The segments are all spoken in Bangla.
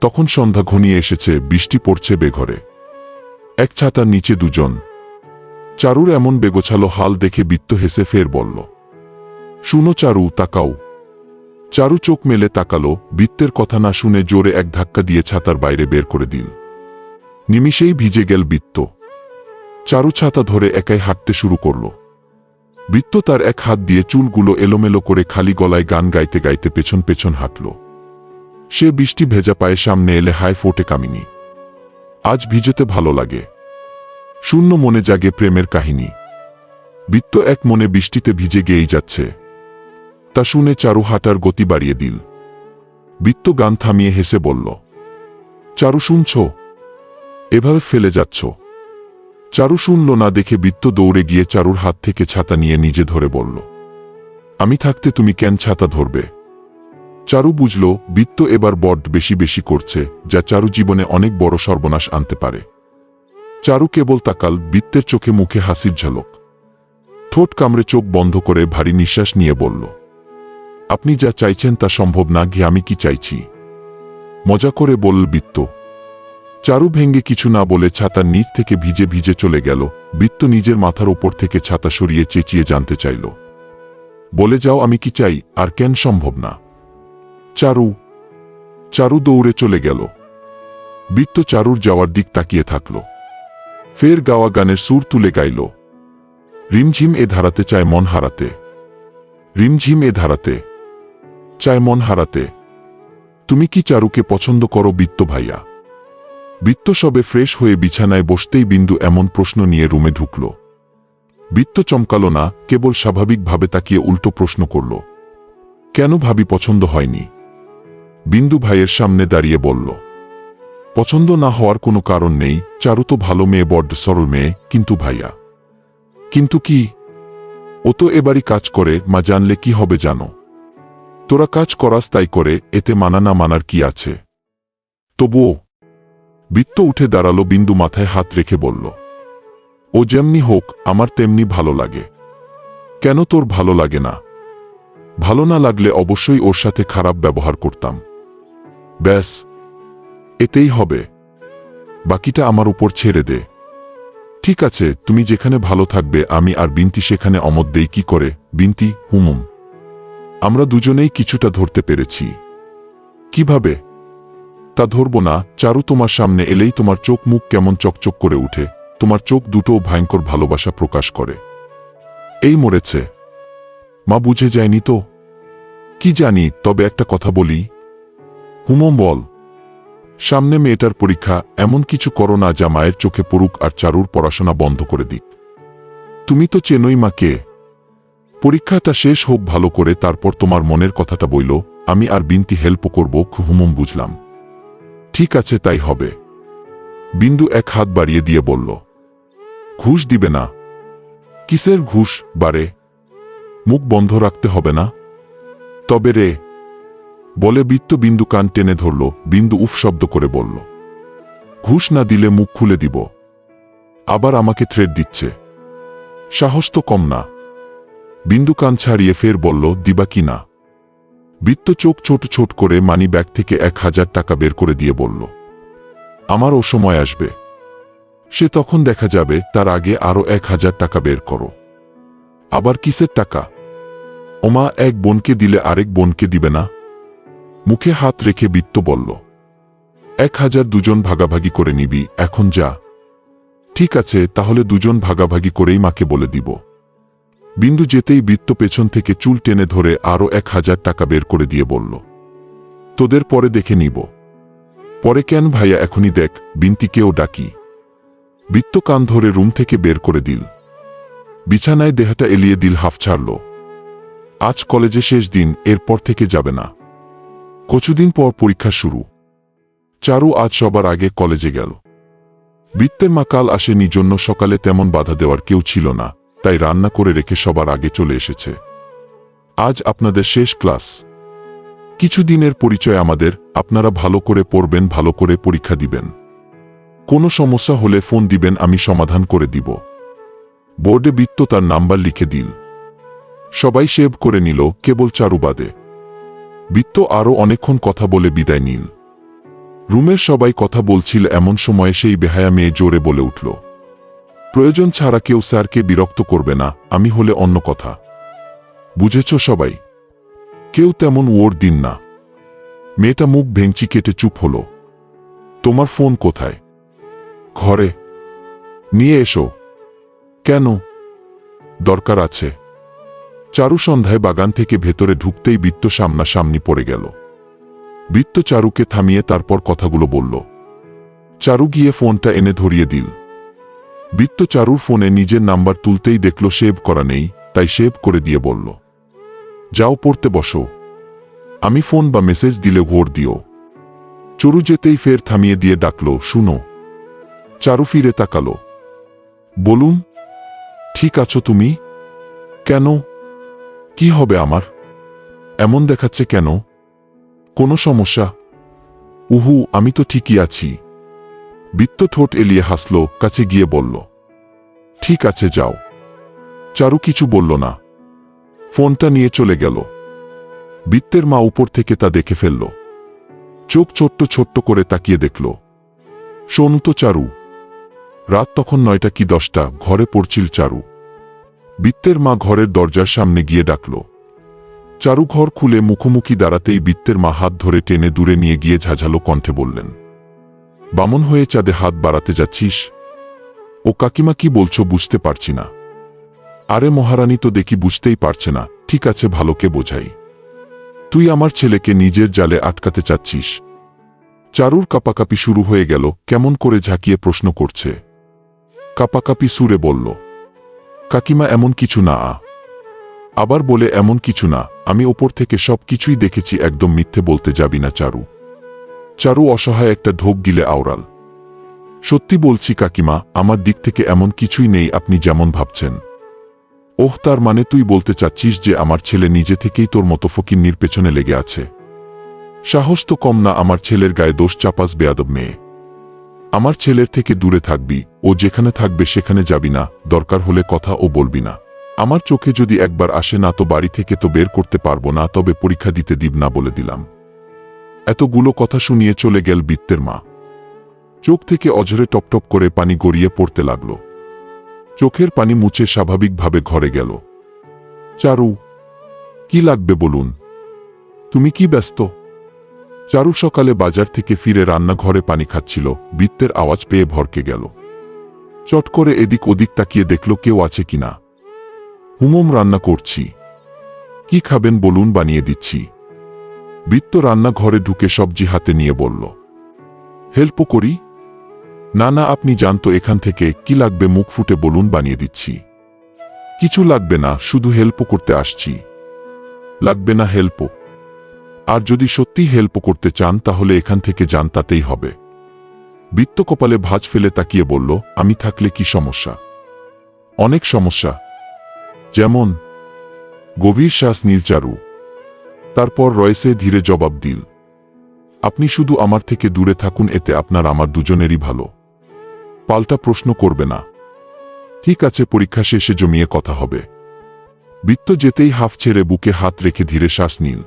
তখন সন্ধ্যা ঘনিয়ে এসেছে, বৃষ্টি পড়ছে বেঘরে। এক ছাতার নিচে দুজন। চারুর এমন বেগোছালো হাল দেখে বিত্ত হেসে ফের বলল, শুনো চারু, তাকাও। চারু চোখ মেলে তাকালো, বৃত্তের কথা না শুনে জোরে এক ধাক্কা দিয়ে ছাতার বাইরে বের করে দিল। নিমিষেই ভিজে গেল বৃত্ত। চারু ছাতা ধরে একাই হাঁটতে শুরু করল। বৃত্ত তার এক হাত দিয়ে চুলগুলো এলোমেলো করে খালি গলায় গান গাইতে গাইতে পেছন পেছন হাঁটল। সে বৃষ্টি ভেজা পায়ে সামনে এলে হায় ফোটে কামিনী। আজ ভিজতে ভালো লাগে। শূন্য মনে জাগে প্রেমের কাহিনী। বৃত্ত এক মনে বৃষ্টিতে ভিজে গেয়েই যাচ্ছে। তা শুনে চারু হাঁটার গতি বাড়িয়ে দিল। বৃত্ত গান থামিয়ে হেসে বলল, চারু শুনছ? এভাবে ফেলে যাচ্ছ? চারু শুনল না দেখে বৃত্ত দৌড়ে গিয়ে চারুর হাত থেকে ছাতা নিয়ে নিজে ধরে বলল, আমি থাকতে তুমি কেন ছাতা ধরবে? চারু বুঝল, বৃত্ত এবার বড্ড বেশি বেশি করছে, যা চারু জীবনে অনেক বড় সর্বনাশ আনতে পারে। চারু কেবল তাকাল, বৃত্তের চোখে মুখে হাসির ঝলক। ঠোঁট কামড়ে চোখ বন্ধ করে ভারী নিঃশ্বাস নিয়ে বলল, আপনি যা চাইছেন তা সম্ভব না গিয়ে আমি কি চাইছি? মজা করে বলল বৃত্ত, চারু ভেঙ্গে কিছু না বলে ছাতার নিচ থেকে ভিজে ভিজে চলে গেল, বৃত্ত নিজের মাথার ওপর থেকে ছাতা সরিয়ে চেঁচিয়ে জানতে চাইল। বলে যাও আমি কি চাই, আর কেন সম্ভব না? চারু চারু দৌড়ে চলে গেল। বৃত্ত চারুর যাওয়ার দিক তাকিয়ে থাকল। ফের গাওয়া গানের সুর তুলে গাইল। রিমঝিম এ ধারাতে চায় মন হারাতে। রিমঝিম এ ধারাতে চায় মন হারাতে। তুমি কি চারুকে পছন্দ করো বৃত্ত ভাইয়া? বৃত্ত সবে ফ্রেশ হয়ে বিছানায় বসতেই বিন্দু এমন প্রশ্ন নিয়ে রুমে ঢুকল। বৃত্ত চমকাল না, কেবল স্বাভাবিকভাবে তাকিয়ে উল্টো প্রশ্ন করল। কেন ভাবি পছন্দ হয়নি? বিন্দু ভাইয়ের সামনে দাঁড়িয়ে বলল, পছন্দ না হওয়ার কোনো কারণ নেই, চারু তো ভালো মেয়ে, বড্ড সরল মেয়ে, কিন্তু ভাইয়া। কিন্তু কি? ও তো এবারই কাজ করে, মা জানলে কি হবে জানো? তোরা কাজ করাস তাই করে, এতে মানা না মানার কি আছে? তবুও? বৃত্ত উঠে দাঁড়াল, বিন্দু মাথায় হাত রেখে বলল, ও যেমনি হোক, আমার তেমনি ভালো লাগে। কেন তোর ভালো লাগে না? ভালো না লাগলে অবশ্যই ওর সাথে খারাপ ব্যবহার করতাম। ব্যাস, এতেই হবে। বাকিটা আমার উপর ছেড়ে দে। ঠিক আছে, তুমি যেখানে ভালো থাকবে, আমি আর বিনতি সেখানে অমত দেই, কি করে? বিনতি, হুমুম। আমরা দুজনেই কিছুটা ধরতে পেরেছি। কীভাবে? তা ধরব না, চারু তোমার সামনে এলেই তোমার চোখ মুখ কেমন চকচক করে উঠে, তোমার চোখ দুটো ভয়ঙ্কর ভালোবাসা প্রকাশ করে। এই মরেছে। মা বুঝে যায়নি তো? কি জানি, তবে একটা কথা বলি হুমম বল। সামনে মেয়েটার পরীক্ষা, এমন কিছু করো না যা মায়ের চোখে পড়ুক আর চারুর পড়াশোনা বন্ধ করে দিক। তুমি তো চেনই মাকে পরীক্ষাটা শেষ হোক ভালো করে, তারপর তোমার মনের কথাটা বইল, আমি আর বিনতি হেল্প করব হুমম বুঝলাম। ঠিক আছে, তাই হবে। বিন্দু এক হাত বাড়িয়ে দিয়ে বলল, ঘুষ দিবে না। কিসের ঘুষ, বারে? মুখ বন্ধ রাখতে হবে না? তবে রে বলে বৃত্ত বিন্দু কান টেনে ধরল, বিন্দু উফ শব্দ করে বলল, ঘুষ না দিলে মুখ খুলে দিব। আবার আমাকে থ্রেড দিচ্ছে। সাহস তো কম না বিন্দু কান ছাড়িয়ে ফের বলল, দিবা কি না বৃত্ত চোখ ছোট ছোট করে মানি ব্যাগ থেকে এক হাজার টাকা বের করে দিয়ে বলল, আমার ও সময় আসবে। সে তখন দেখা যাবে তার আগে আরও এক হাজার টাকা বের করো। আবার কিসের টাকা? ওমা, এক বোনকে দিলে আরেক বোনকে দিবে না? মুখে হাত রেখে বৃত্ত বলল, এক হাজার দুজন ভাগাভাগি করে নিবি, এখন যা। ঠিক আছে, তাহলে দুজন ভাগাভাগি করেই মাকে বলে দিব। বিন্দু যেতেই বৃত্ত পেছন থেকে চুল টেনে ধরে আরও এক হাজার টাকা বের করে দিয়ে বলল, তোদের পরে দেখে নিব। পরে কেন ভাইয়া এখনই দেখ, বিন্তিকেও ডাকি বৃত্ত কান ধরে রুম থেকে বের করে দিল। বিছানায় দেহটা এলিয়ে দিল হাফ ছাড়ল। আজ কলেজে শেষ দিন, এরপর থেকে যাবে না। কচুদিন পর পরীক্ষা শুরু। চারু আজ সবার আগে কলেজে গেল। বৃত্তের মা কাল আসেনি জন্য সকালে তেমন বাধা দেওয়ার কেউ ছিল না, তাই রান্না করে রেখে সবার আগে চলে এসেছে। আজ আপনাদের শেষ ক্লাস। কিছুদিনের পরিচয় আমাদের, আপনারা ভালো করে পড়বেন, ভালো করে পরীক্ষা দিবেন। কোনো সমস্যা হলে ফোন দিবেন, আমি সমাধান করে দিব। বোর্ডে বৃত্ত তার নাম্বার লিখে দিল। সবাই সেভ করে নিল, কেবল চারুবাদে বৃত্ত আরও অনেকক্ষণ কথা বলে বিদায় নিন। রুমের সবাই কথা বলছিল এমন সময়ে সেই বেহায়া মেয়ে জোরে বলে উঠল, প্রয়োজন ছাড়া কেউ স্যারকে বিরক্ত করবে না, আমি হলে অন্য কথা। বুঝেছ সবাই? কেউ তেমন ওর দিন না। মেয়েটা মুখ ভেঙচি কেটে চুপ হল। তোমার ফোন কোথায়? ঘরে। নিয়ে এসো। কেন? দরকার আছে। চারু সন্ধ্যায় বাগান থেকে ভেতরে ঢুকতেই বৃত্ত সামনাসামনি পড়ে গেল। বৃত্ত চারুকে থামিয়ে তারপর কথাগুলো বলল, চারু গিয়ে ফোনটা এনে ধরিয়ে দিল। বৃত্ত চারুর ফোনে নিজের নাম্বার তুলতেই দেখল সেভ করা নেই, তাই সেভ করে দিয়ে বলল, যাও পড়তে বসো। আমি ফোন বা মেসেজ দিলে ভোর দিও। চরু যেতেই ফের থামিয়ে দিয়ে ডাকল, শুনো। চারু ফিরে তাকালো, বলুন, ঠিক আছো তুমি? কেন? কি হবে আমার? এমন দেখাচ্ছে কেন? কোনো সমস্যা? উহু, আমি তো ঠিকই আছি। বৃত্ত ঠোঁট এলিয়ে হাসল, কাছে গিয়ে বলল, ঠিক আছে, যাও। চারু কিছু বলল না। ফোনটা নিয়ে চলে গেল। বৃত্তের মা উপর থেকে তা দেখে ফেলল। চোখ ছোট্ট ছোট্ট করে তাকিয়ে দেখল। শোন তো, চারু। রাত তখন নয়টা কি দশটা? ঘরে পড়ছিল চারু। বৃত্তের মা ঘরের দরজার সামনে গিয়ে ডাকল। চারু ঘর খুলে মুখোমুখি দাঁড়াতেই বৃত্তের মা হাত ধরে টেনে দূরে নিয়ে গিয়ে ঝাঝালো কণ্ঠে বললেন, বামন হয়ে চাঁদে হাত বাড়াতে যাচ্ছিস? ও কাকিমা কি বলছো বুঝতে পারছি না। আরে মহারানী তো দেখি বুঝতেই পারছে না, ঠিক আছে ভালোকে বোঝাই। তুই আমার ছেলেকে নিজের জালে আটকাতে চাচ্ছিস। চারুর কাপাকাপি শুরু হয়ে গেল, কেমন করে ঝাঁকিয়ে প্রশ্ন করছে। কাপাকাপি সুরে বলল কাকিমা এমন কিছু না আবার বলে, এমন কিছু না, আমি ওপর থেকে সব কিছুই দেখেছি, একদম মিথ্যে বলতে যাবি না, চারু। চারু অসহায় একটা ঢোক গিলে আওরাল সত্যি বলছি কাকিমা, আমার দিক থেকে এমন কিছুই নেই, আপনি যেমন ভাবছেন। ওহ, তার মানে তুই বলতে চাচ্ছিস যে আমার ছেলে নিজে থেকেই তোর মতো ফকিন্নির পেছনে লেগে আছে। সাহস তো কম না, আমার ছেলের গায়ে দোষ চাপাস বেয়াদব মেয়ে। আমার ছেলের থেকে দূরে থাকবি, ও যেখানে থাকবে সেখানে যাবি না, দরকার হলে কথা ও বলবি না। আমার চোখে যদি একবার আসে না তো বাড়ি থেকে তো বের করতে পারব না, তবে পরীক্ষা দিতে দিব না বলে দিলাম। এতগুলো কথা শুনিয়ে চলে গেল বৃত্তের মা। চোখ থেকে অঝরে টপটপ করে পানি গড়িয়ে পড়তে লাগল। চোখের পানি মুছে স্বাভাবিকভাবে ঘরে গেল। চারু, কি লাগবে বলুন? তুমি কি ব্যস্ত? চারু সকালে বাজার থেকে ফিরে রান্নাঘরে পানি খাচ্ছিল, বৃত্তের আওয়াজ পেয়ে ভরকে গেল। চট করে এদিক ওদিক তাকিয়ে দেখল কেউ আছে কিনা। হুমম, রান্না করছি। কি খাবেন বলুন, বানিয়ে দিচ্ছি। বৃত্ত রান্নাঘরে ঢুকে সবজি হাতে নিয়ে বলল হেল্প করি। না না, আপনি জানতো এখান থেকে, কি লাগবে মুখ ফুটে বলুন, বানিয়ে দিচ্ছি। কিছু লাগবে না, শুধু হেল্প করতে আসছি। লাগবে না হেল্প আর যদি সত্যি হেল্প করতে চান, তাহলে এখান থেকে যান, তাতেই হবে। বৃত্ত কপালে ভাঁজ ফেলে তাকিয়ে বলল, আমি থাকলে কি সমস্যা? অনেক সমস্যা। যেমন, গভীর শ্বাস নীলচারু তারপর রয়েসে ধীরে জবাব দিল, আপনি শুধু আমার থেকে দূরে থাকুন, এতে আপনার, আমার দুজনেরই ভালো। পাল্টা প্রশ্ন করবে না। ঠিক আছে, পরীক্ষা শেষে জমিয়ে কথা হবে। বৃত্ত যেতেই হাফ ছেড়ে বুকে হাত রেখে ধীরে শ্বাস নীল।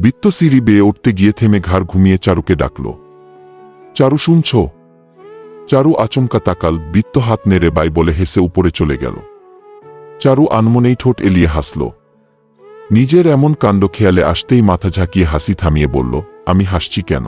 বৃত্ত সিঁড়ি বেয়ে উঠতে গিয়ে থেমে ঘাড় ঘুমিয়ে চারুকে ডাকল। চারু শুনছ? চারু আচমকা তাকাল, বৃত্ত হাত নেড়ে বাই বলে হেসে উপরে চলে গেল। চারু আনমনেই ঠোঁট এলিয়ে হাসল। নিজের এমন কাণ্ড খেয়ালে আসতেই মাথা ঝাঁকিয়ে হাসি থামিয়ে বলল, আমি হাসছি কেন?